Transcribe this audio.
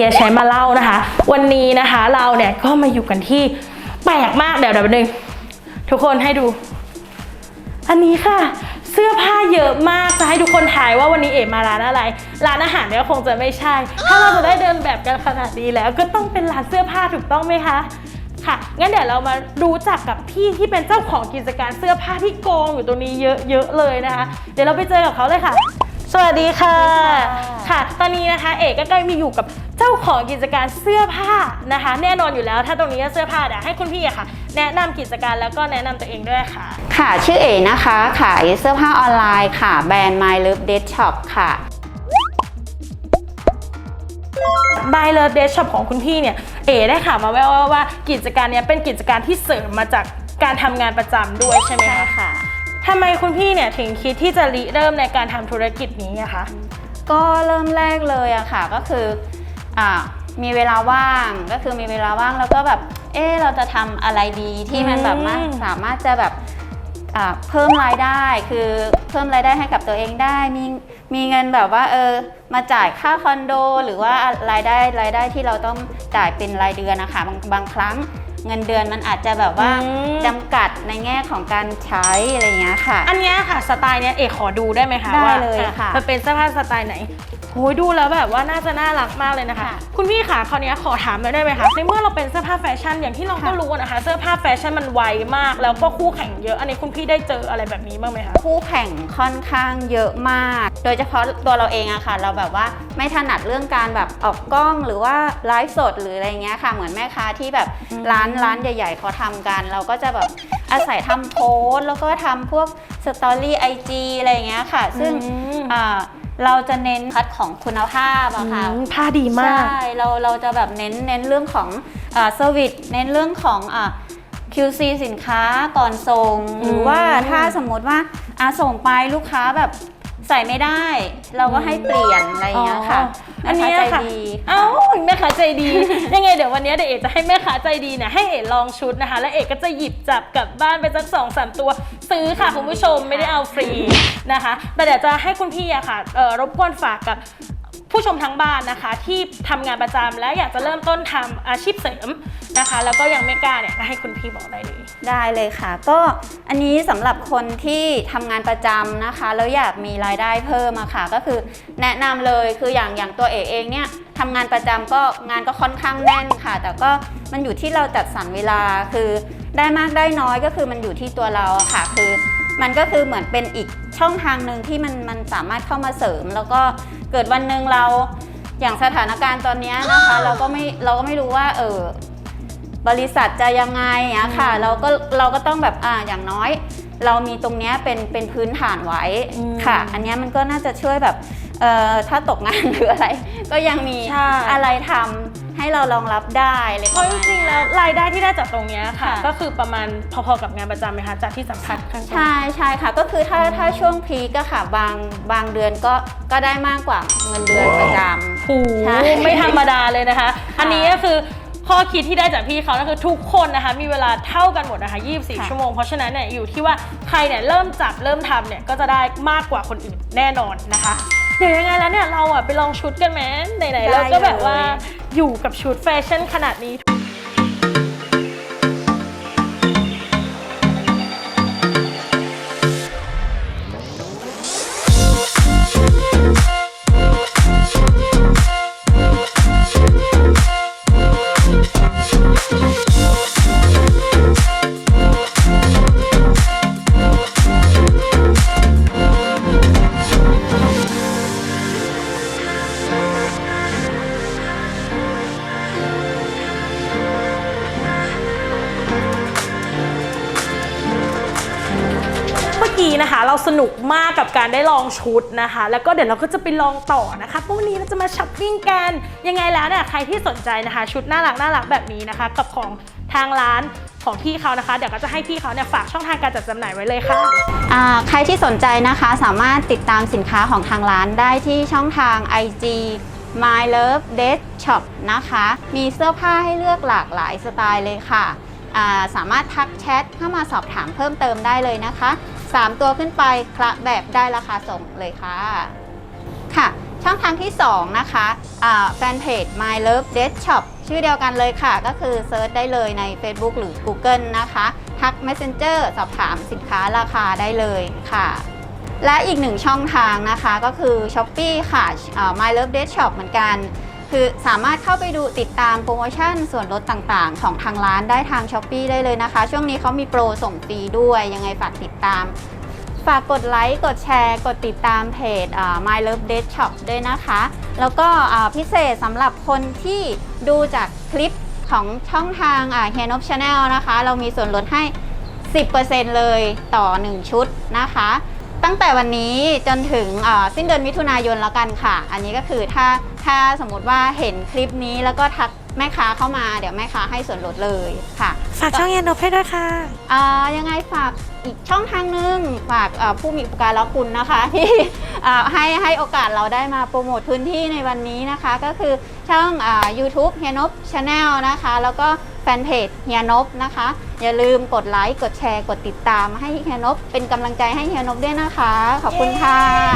ฮียแชร์มาเล่านะคะ วันนี้นะคะเราเนี่ยก็มาอยู่กันที่แปลกมากเดี๋ยวเดี๋ยวแป๊บนึงทุกคนให้ดู อันนี้ค่ะ เสื้อผ้าเยอะมากจะให้ทุกคนทายว่าวันนี้เอ๋มาร้านอะไร ร้านอาหารเนี่ยคงจะไม่ใช่ ถ้าเราจะได้เดินแบบกันขนาดนี้แล้ว ก็ต้องเป็นร้านเสื้อผ้าถูกต้องไหมคะค่ะ งั้นเดี๋ยวเรามารู้จักกับพี่ที่เป็นเจ้าของกิจการเสื้อผ้าที่โกงอยู่ตรงนี้เยอะๆเลยนะคะ เดี๋ยวเราไปเจอกับเขาเลยค่ะ สวัสดีค่ะ ค่ะ ตอนนี้นะคะ เอกก็ใกล้มีอยู่กับเจ้าของกิจการเสื้อผ้านะคะ แน่นอนอยู่แล้ว ถ้าตรงนี้เสื้อผ้าเดี๋ยวให้คุณพี่อะค่ะ แนะนำกิจการแล้วก็แนะนำตัวเองด้วยค่ะ ค่ะ ชื่อเอ๋นะคะ ขายเสื้อผ้าออนไลน์ค่ะ แบรนด์ My Love Dead Shop ค่ะ บายเลเดชช็อปของคุณพี่เนี่ย เอ๋ได้ข่าวมาแว่วๆว่ากิจการเนี้ยเป็นกิจการที่เสริมมาจากการทำงานประจำด้วยใช่ไหมใช่คะ ค่ะ ทำไมคุณพี่เนี่ยถึงคิดที่จะริเริ่มในการทำธุรกิจนี้อะคะ ก็เริ่มแรกเลยอะค่ะก็คืออ่ามีเวลาว่างก็คือมีเวลาว่างแล้วก็แบบเออเราจะทำอะไรดีที่มันแบบว่าอืมสามารถจะแบบอ่าเพิ่มรายได้คือเพิ่มรายได้ให้กับตัวเองได้ มีมีเงินแบบว่าเออมาจ่ายค่าคอนโด หรือว่ารายได้รายได้ที่เราต้องจ่ายเป็นรายเดือนนะคะบางบางครั้ง เงินเดือนมันอาจจะแบบว่าอืม จำกัดในแง่ของการใช้อะไรอย่างเงี้ยค่ะ อันเนี้ยค่ะสไตล์เนี้ยเอกขอดูได้ไหมคะได้ว่าเลยค่ะ มันเป็นเสื้อผ้าสไตล์ไหน โอ้ยดูแล้วแบบว่าน่าจะน่ารักมากเลยนะคะค่ะคุณพี่ค่ะคราวเนี้ยขอถามหน่อยได้ไหมคะในเมื่อเราเป็นเสื้อผ้าแฟชั่นอย่างที่เราก็ค่ะรู้นะคะ เสื้อผ้าแฟชั่นมันไวมาก แล้วก็คู่แข่งเยอะ อันนี้คุณพี่ได้เจออะไรแบบนี้บ้างไหมคะคู่แข่งค่อนข้างเยอะมาก โดยเฉพาะตัวเราเองอะค่ะ เราแบบว่าไม่ถนัดเรื่องการแบบออกกล้องหรือว่าไลฟ์สดหรืออะไรเงี้ยค่ะ เหมือนแม่ค้าที่แบบอืมร้านร้านใหญ่ ๆเขาทำกัน เราก็จะแบบอาศัยทำโพสต์แล้วก็ทำพวกสตอรี่ไอจีอะไรเงี้ยค่ะ ซึ่งอืมอ่า เราจะเน้นคัดของคุณภาพอะค่ะอืมผ้าดีมาก ใช่เราเราจะแบบเน้นเน้นเรื่องของเซอร์วิสเน้นเรื่องของอ่า QC สินค้าก่อนส่ง หรือว่าถ้าสมมติว่าอาส่งไปลูกค้าแบบใส่ไม่ได้ เราก็ให้เปลี่ยนอะไรอย่างเงี้ยค่ะอัน เนี้ยแม่ค้าใจค่ะดีเอ้าแม่ค้าใจดี ยังไงเดี๋ยววันเนี้ยเดี๋ยวเอกจะให้แม่ค้าใจดีเนี่ยให้เอกลองชุดนะคะ แล้วเอกก็จะหยิบจับกลับบ้านไปสักสองสามตัว ซื้อค่ะคุณผู้ชมไม่ได้เอาฟรีนะคะ แต่เดี๋ยวจะให้คุณพี่อะค่ะเอ่อรบกวนฝากกับ ผู้ชมทั้งบ้านนะคะ ที่ทำงานประจำและอยากจะเริ่มต้นทำอาชีพเสริมนะคะ แล้วก็ยังไม่กล้าเนี่ยก็ให้คุณพี่บอกได้เลยได้เลยค่ะ ก็อันนี้สำหรับคนที่ทำงานประจำนะคะ แล้วอยากมีรายได้เพิ่มอะค่ะ ก็คือแนะนำเลยคืออย่างอย่างตัวเอกเองเนี่ยทำงานประจำก็งานก็ค่อนข้างแน่นค่ะ แต่ก็มันอยู่ที่เราจัดสรรเวลาคือได้มากได้น้อยก็คือมันอยู่ที่ตัวเราอะค่ะ คือมันก็คือเหมือนเป็นอีกช่องทางหนึ่งที่มันมันสามารถเข้ามาเสริมแล้วก็ เกิดวันหนึ่งเราอย่างสถานการณ์ตอนเนี้ยนะคะ เราก็ไม่เราก็ไม่รู้ว่าเออบริษัทจะยังไงอะค่ะ เราก็เราก็ต้องแบบอ่าอย่างน้อย เรามีตรงเนี้ยเป็นเป็นพื้นฐานไว้อืมค่ะ อันเนี้ยมันก็น่าจะช่วยแบบเอ่อถ้าตกงานหรืออะไร ก็ยังมีใช่อะไรทำ ให้เรารองรับได้อะไรเพประราะมาจณริงๆเนี้แล้วยรายได้ที่ได้จากตรงเนี้ยค่ะค่ะ ก็คือประมาณพอๆกับงานประจำไหมคะจากที่สัมผัสข้างต้น ใช่ใช่ค่ะ ก็คือถ้าถ้าช่วงพีก็ค่ะบางบางเดือนก็ก็ได้มากกว่าเงินเดือนประจำโอ้โหใช่ไม่ธรรมดาเลยนะคะ อันนี้ก็คือข้อคิดที่ได้จากพี่เขาก็คือทุกคนนะคะ มีเวลาเท่ากันหมดนะคะ 24 ค่ะ ชั่วโมง เพราะฉะนั้นเนี่ยอยู่ที่ว่าใครเนี่ยเริ่มจับเริ่มทำเนี่ยก็จะได้มากกว่าคนอื่นแน่นอนนะคะ เดี๋ยวยังไงแล้วเนี่ยเราอะไปลองชุดกันไหมไหนๆเราก็แบบว่าอยู่กับชุดแฟชั่นขนาดนี้ นะคะ เราสนุกมากกับการได้ลองชุดนะคะ แล้วก็เดี๋ยวเราก็จะไปลองต่อนะคะพราะวันนี้เราจะมาช้อปปิ้งกันยังไงแล้วเนี่ยใครที่สนใจนะคะ ชุดน่ารักน่ารักแบบนี้นะคะ กับของทางร้านของพี่เขานะคะ เดี๋ยวก็จะให้พี่เขาเนี่ยฝากช่องทางการจัดจำหน่ายไว้เลยค่ะ อ่าใครที่สนใจนะคะสามารถติดตามสินค้าของทางร้านได้ที่ช่องทาง IG My Love d ead Shop นะคะ มีเสื้อผ้าให้เลือกหลากหลายสไตล์เลยค่ะอ่าสามารถทักแชทเข้ามาสอบถามเพิ่มเติมได้เลยนะคะ 3 ตัวขึ้นไปคละแบบได้ราคาส่งเลยค่ะ ค่ะ ช่องทางที่ 2 นะคะแฟนเพจ My Love Dead Shop ชื่อเดียวกันเลยค่ะ ก็คือเซิร์ชได้เลยใน Facebook หรือ Google นะคะทัก Messenger สอบถามสินค้าราคาได้เลยค่ะ และอีกหนึ่งช่องทางนะคะก็คือ s h o p e e ค่ะ My Love Dead Shop เหมือนกัน คือสามารถเข้าไปดูติดตามโปรโมชั่นส่วนลดต่างๆ ของทางร้านได้ทาง s h o p e e ได้เลยนะคะ ช่วงนี้เขามีโปรส่งฟรีด้วยยังไงฝากติดตาม ฝากกดไลค์ กดแชร์ กดติดตามเพจ My Love Dead Shop ด้วยนะคะ แล้วก็พิเศษสำหรับคนที่ดูจากคลิปของช่องทางเฮียนบชาแนลนะคะ เรามีส่วนลดให้ 10%เลยต่อ 1 ชุดนะคะ ตั้งแต่วันนี้จนถึงอ่าสิ้นเดือนมิถุนายนแล้วกันค่ะ อันนี้ก็คือถ้าถ้าสมมติว่าเห็นคลิปนี้แล้วก็ทักแม่ค้าเข้ามาเดี๋ยวแม่ค้าให้ส่วนลดเลยค่ะ ฝากช่องเย็นนบให้ด้วยค่ะอ่ายังไงฝากอีกช่องทางหนึงฝากอ่าผู้มีอุปการะคุณนะคะ ที่อ่าให้ให้โอกาสเราได้มาโปรโมทพื้นที่ในวันนี้นะคะ ก็คือช่องอา YouTube เฮียนบชาแนลนะคะ แล้วก็แฟ นเพจเฮียนบนะคะ อย่าลืมกดไลค์ กดแชร์ กดติดตามให้เฮียนบเป็นกำลังใจให้เฮียนบด้วยนะคะ ขอบคุณค่ะ